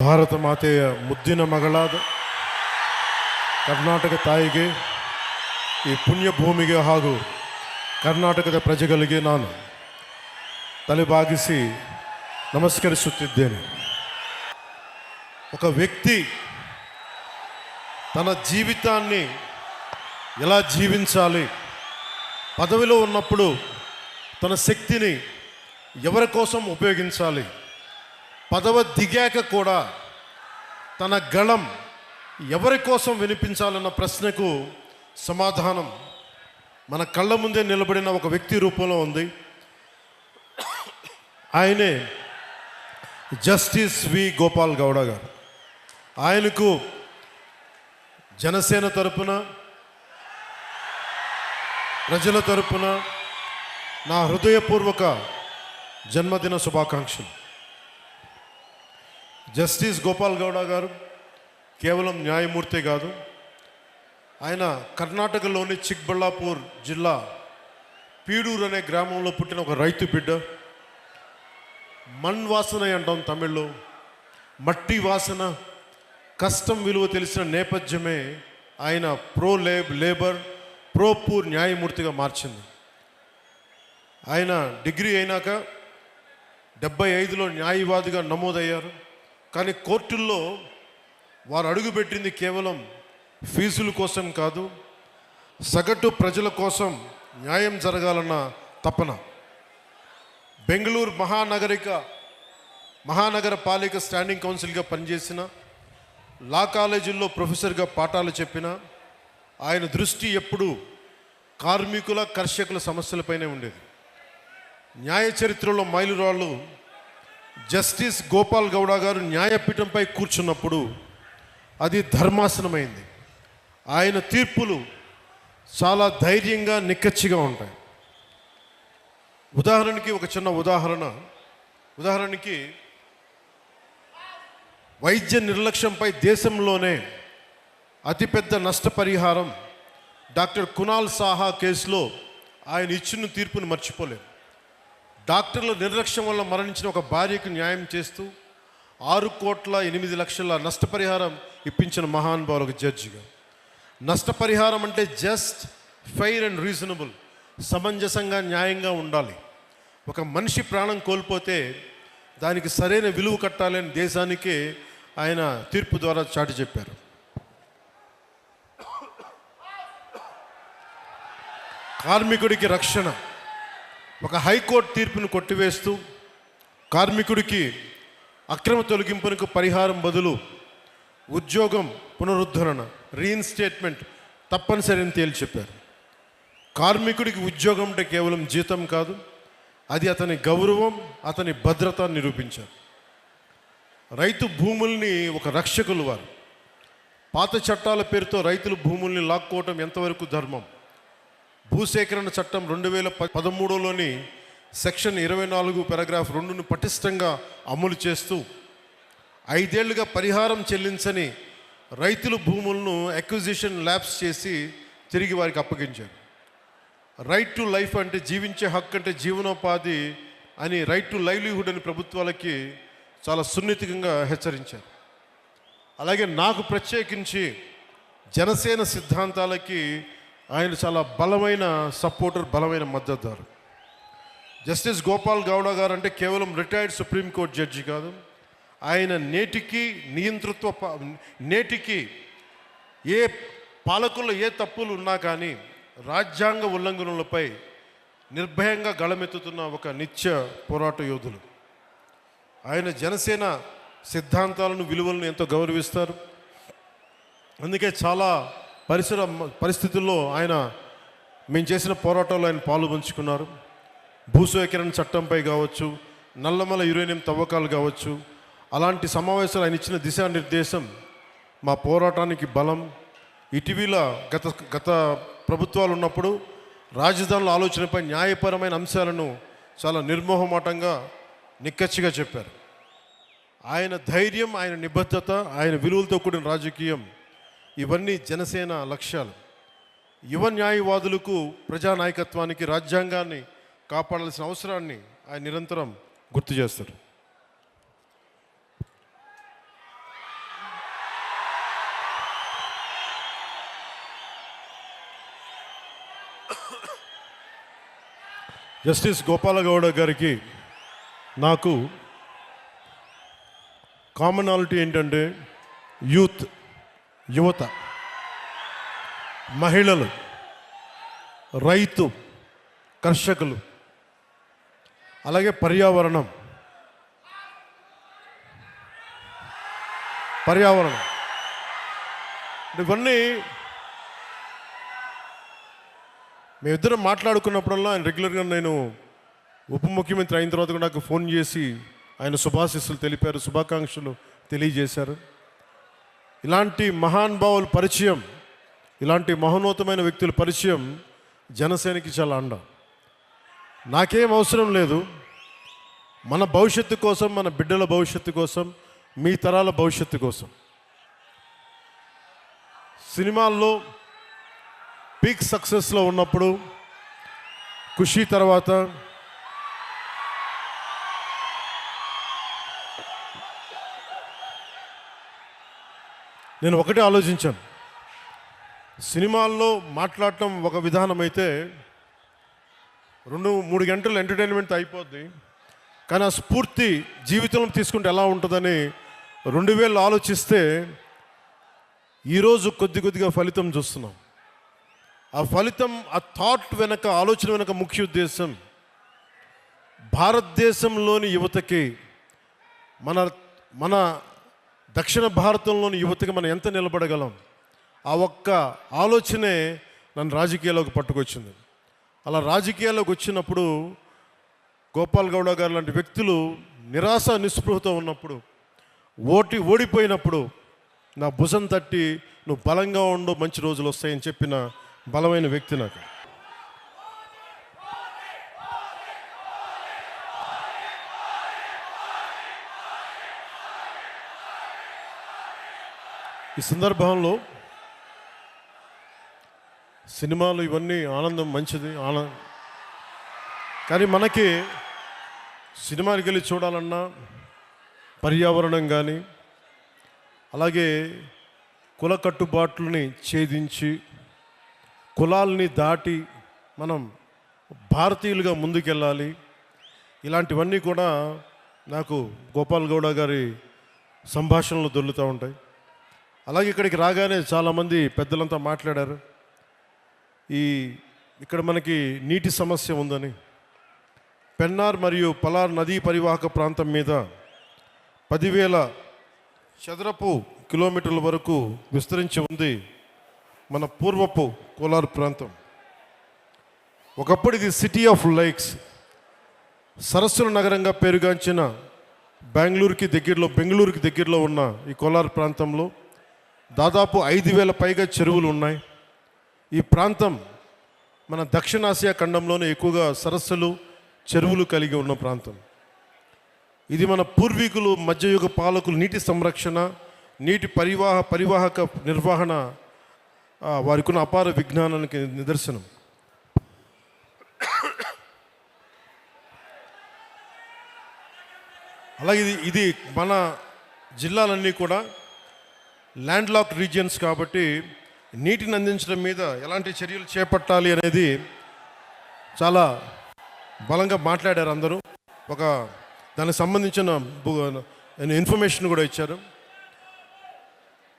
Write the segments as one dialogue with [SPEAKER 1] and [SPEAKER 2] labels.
[SPEAKER 1] ಭಾರತ ಮಾತೆಯ ಮುದ್ದಿನ ಮಗಳಾದ ಕರ್ನಾಟಕ ತಾಯಿಗೆ ಈ ಪುಣ್ಯ ಭೂಮಿಗೆ ಹಾಗೂ ಕರ್ನಾಟಕದ ಪ್ರಜೆಗಳಿಗೆ ನಾನು ತಲೆಬಾಗಿಸಿ ನಮಸ್ಕರಿಸುತ್ತಿದ್ದೇನೆ ఒక వ్యక్తి తన జీవితాన్ని ఎలా జీవించాలి పదవిలో ఉన్నప్పుడు తన శక్తిని ఎవరి కోసం ఉపయోగించాలి పదవ దిగాక కూడా తన గళం ఎవరి కోసం వినిపించాలన్న ప్రశ్నకు సమాధానం మన కళ్ళ ముందే నిలబడిన ఒక వ్యక్తి రూపంలో ఉంది. ఆయనే జస్టిస్ వి గోపాల్ గౌడ గారు. ఆయనకు జనసేన తరపున ప్రజల తరపున నా హృదయపూర్వక జన్మదిన శుభాకాంక్షలు. జస్టిస్ గోపాల్ గౌడ గారు కేవలం న్యాయమూర్తి కాదు. ఆయన కర్ణాటకలోని చిక్బళ్ళాపూర్ జిల్లా పీడూరు అనే గ్రామంలో పుట్టిన ఒక రైతు బిడ్డ. మణ్ వాసన అంటాం తమిళ్ళో. మట్టి వాసన కష్టం విలువ తెలిసిన నేపథ్యమే ఆయన pro lab labour pro poor న్యాయమూర్తిగా మార్చింది. ఆయన డిగ్రీ అయినాక డెబ్బై ఐదులో న్యాయవాదిగా నమోదయ్యారు. కానీ కోర్టుల్లో వారు అడుగుపెట్టింది కేవలం ఫీజుల కోసం కాదు సగటు ప్రజల కోసం న్యాయం జరగాలన్న తపన. బెంగళూరు మహానగరిక మహానగర పాలిక స్టాండింగ్ కౌన్సిల్గా పనిచేసిన లా కాలేజీల్లో ప్రొఫెసర్గా పాఠాలు చెప్పిన ఆయన దృష్టి ఎప్పుడూ కార్మికుల కర్షకుల సమస్యలపైనే ఉండేది. న్యాయ చరిత్రలో మైలురాళ్ళు జస్టిస్ గోపాల్ గౌడ గారు న్యాయపీఠంపై కూర్చున్నప్పుడు అది ధర్మాసనమైంది. ఆయన తీర్పులు చాలా ధైర్యంగా నిక్కచ్చిగా ఉంటాయి. ఉదాహరణకి ఒక చిన్న ఉదాహరణ. ఉదాహరణకి వైద్య నిర్లక్ష్యంపై దేశంలోనే అతిపెద్ద నష్టపరిహారం డాక్టర్ కునాల్ సాహా కేసులో ఆయన ఇచ్చిన తీర్పును మర్చిపోలేము డాక్టర్ల నిర్లక్ష్యం వల్ల మరణించిన ఒక భార్యకు న్యాయం చేస్తూ ఆరు కోట్ల ఎనిమిది లక్షల నష్టపరిహారం ఇప్పించిన మహానుభావులకు ఒక జడ్జిగా. నష్టపరిహారం అంటే జస్ట్ ఫెయిర్ అండ్ రీజనబుల్ సమంజసంగా న్యాయంగా ఉండాలి. ఒక మనిషి ప్రాణం కోల్పోతే దానికి సరైన విలువ కట్టాలని దేశానికి ఆయన తీర్పు ద్వారా చాటి చెప్పారు. కార్మికుడికి రక్షణ. ఒక హైకోర్టు తీర్పును కొట్టివేస్తూ కార్మికుడికి అక్రమ తొలగింపునకు పరిహారం బదులు ఉద్యోగం పునరుద్ధరణ రీఇన్స్టేట్మెంట్ తప్పనిసరి అని తేల్చి చెప్పారు. కార్మికుడికి ఉద్యోగం అంటే కేవలం జీతం కాదు అది అతని గౌరవం అతని భద్రత నిరూపించారు. రైతు భూముల్ని ఒక రక్షకులు వారు. పాత చట్టాల పేరుతో రైతులు భూముల్ని లాక్కోవటం ఎంతవరకు ధర్మం? భూసేకరణ చట్టం రెండు వేల పదమూడులోని సెక్షన్ ఇరవై నాలుగు పారాగ్రాఫ్ రెండును పటిష్టంగా అమలు చేస్తూ ఐదేళ్ళుగా పరిహారం చెల్లించని రైతుల భూములను అక్విజిషన్ ల్యాబ్స్ చేసి తిరిగి వారికి అప్పగించారు. రైట్ టు లైఫ్ అంటే జీవించే హక్కు అంటే జీవనోపాధి అని రైట్ టు లైవ్లీహుడ్ అని ప్రభుత్వాలకి చాలా సున్నితంగా హెచ్చరించారు. అలాగే నాకు ప్రత్యేకించి జనసేన సిద్ధాంతాలకి ఆయన చాలా బలమైన సపోర్టర్ బలమైన మద్దతుదారు. జస్టిస్ గోపాల్ గౌడ గారు అంటే కేవలం రిటైర్డ్ సుప్రీంకోర్టు జడ్జి కాదు. ఆయన నేటికి నియంతృత్వ ప- నేటికి ఏ పాలకుల్లో ఏ తప్పులు ఉన్నా కానీ రాజ్యాంగ ఉల్లంఘనలపై నిర్భయంగా గళమెత్తుతున్న ఒక నిత్య పోరాట యోధులు. ఆయన జనసేన సిద్ధాంతాలను విలువలను ఎంతో గౌరవిస్తారు. అందుకే చాలా పరిసర పరిస్థితుల్లో ఆయన మేము చేసిన పోరాటంలో ఆయన పాలు పంచుకున్నారు. భూసేకరణ చట్టంపై కావచ్చు నల్లమల యురేనియం తవ్వకాలు కావచ్చు అలాంటి సమావేశాలు ఆయన ఇచ్చిన దిశానిర్దేశం మా పోరాటానికి బలం. ఇటీవల గత గత ప్రభుత్వాలు ఉన్నప్పుడు రాజధానుల ఆలోచనపై న్యాయపరమైన అంశాలను చాలా నిర్మోహమాటంగా నిక్కచ్చిగా చెప్పారు. ఆయన ధైర్యం ఆయన నిబద్ధత ఆయన విలువలతో కూడిన రాజకీయం ఇవన్నీ జనసేన లక్ష్యాలు. యువ న్యాయవాదులకు ప్రజానాయకత్వానికి రాజ్యాంగాన్ని కాపాడాల్సిన అవసరాన్ని ఆయన నిరంతరం గుర్తు చేస్తారు. జస్టిస్ గోపాలగౌడ గారికి నాకు కామనాలిటీ ఏంటంటే యూత్ యువత మహిళలు రైతు కర్షకులు అలాగే పర్యావరణం. పర్యావరణం. ఇవన్నీ మేమిద్దరం మాట్లాడుకున్నప్పుడల్లా ఆయన రెగ్యులర్గా నేను ఉప ముఖ్యమంత్రి అయిన తర్వాత కూడా నాకు ఫోన్ చేసి ఆయన శుభాశిస్సులు తెలిపారు శుభాకాంక్షలు తెలియజేశారు. ఇలాంటి మహానుభావుల పరిచయం ఇలాంటి మహోన్నతమైన వ్యక్తుల పరిచయం జనసేనకి చాలా అండ. నాకేం అవసరం లేదు. మన భవిష్యత్తు కోసం మన బిడ్డల భవిష్యత్తు కోసం మీ తరాల భవిష్యత్తు కోసం. సినిమాల్లో పీక్ సక్సెస్లో ఉన్నప్పుడు ఖుషి తర్వాత నేను ఒకటే ఆలోచించాను. సినిమాల్లో మాట్లాడటం ఒక విధానం అయితే రెండు మూడు గంటలు ఎంటర్టైన్మెంట్ అయిపోద్ది. కానీ ఆ స్ఫూర్తి జీవితంలో తీసుకుంటే ఎలా ఉంటుందని రెండు వేలు ఆలోచిస్తే ఈరోజు కొద్ది కొద్దిగా ఫలితం చూస్తున్నాం. ఆ ఫలితం ఆ థాట్ వెనక ఆలోచన వెనక ముఖ్య ఉద్దేశం భారతదేశంలోని యువతకి మన మన దక్షిణ భారతంలోని యువతకి మనం ఎంత నిలబడగలం? ఆ ఒక్క ఆలోచనే నన్ను రాజకీయాల్లోకి పట్టుకొచ్చింది. అలా రాజకీయాల్లోకి వచ్చినప్పుడు గోపాల్ గౌడ గారు లాంటి వ్యక్తులు నిరాశ నిస్పృహతో ఉన్నప్పుడు ఓటి ఓడిపోయినప్పుడు నా భుజం తట్టి నువ్వు బలంగా ఉండు మంచి రోజులు వస్తాయని చెప్పిన బలమైన వ్యక్తి నాకు. ఈ సందర్భంలో సినిమాలు ఇవన్నీ ఆనందం మంచిది ఆనందం కానీ మనకి సినిమాకి వెళ్ళి చూడాలన్నా పర్యావరణం కానీ అలాగే కుల కట్టుబాట్లని ఛేదించి కులాల్ని దాటి మనం భారతీయులుగా ముందుకెళ్ళాలి. ఇలాంటివన్నీ కూడా నాకు గోపాల్ గౌడ గారి సంభాషణలు దొల్లుతూ ఉంటాయి. అలాగే ఇక్కడికి రాగానే చాలామంది పెద్దలంతా మాట్లాడారు. ఈ ఇక్కడ మనకి నీటి సమస్య ఉందని. పెన్నార్ మరియు పలార్ నదీ పరివాహక ప్రాంతం మీద పదివేల చదరపు కిలోమీటర్ల వరకు విస్తరించి ఉంది మన పూర్వపు కోలార్ ప్రాంతం. ఒకప్పుడు ఇది సిటీ ఆఫ్ లైక్స్. సరస్సుల నగరంగా పేరుగాంచిన బెంగళూరుకి దగ్గరలో బెంగళూరుకి దగ్గరలో ఉన్న ఈ కోలార్ ప్రాంతంలో దాదాపు ఐదు వేల పైగా చెరువులు ఉన్నాయి. ఈ ప్రాంతం మన దక్షిణాసియా ఖండంలోనే ఎక్కువగా సరస్సులు చెరువులు కలిగి ఉన్న ప్రాంతం. ఇది మన పూర్వీకులు మధ్యయుగ పాలకులు నీటి సంరక్షణ నీటి పరివాహ పరివాహక నిర్వహణ వారికి ఉన్న అపార విజ్ఞానానికి నిదర్శనం. అలాగే ఇది ఇది మన జిల్లాలన్నీ కూడా ల్యాండ్ లాక్ రీజియన్స్ కాబట్టి నీటిని అందించడం మీద ఎలాంటి చర్యలు చేపట్టాలి అనేది చాలా బలంగా మాట్లాడారు అందరూ. ఒక దానికి సంబంధించిన ఇన్ఫర్మేషన్ కూడా ఇచ్చారు.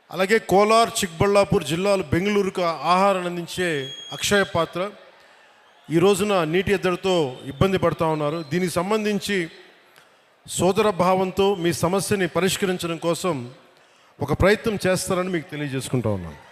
[SPEAKER 1] అలాగే కోలార్ చిక్బళ్ళాపూర్ జిల్లాలు బెంగళూరుకు ఆహారం అందించే అక్షయ పాత్ర. ఈ రోజున నీటి ఎద్దడితో ఇబ్బంది పడుతూ ఉన్నారు. దీనికి సంబంధించి సోదర భావంతో మీ సమస్యని పరిష్కరించడం కోసం ఒక ప్రయత్నం చేస్తారని మీకు తెలియజేసుకుంటా ఉన్నాను.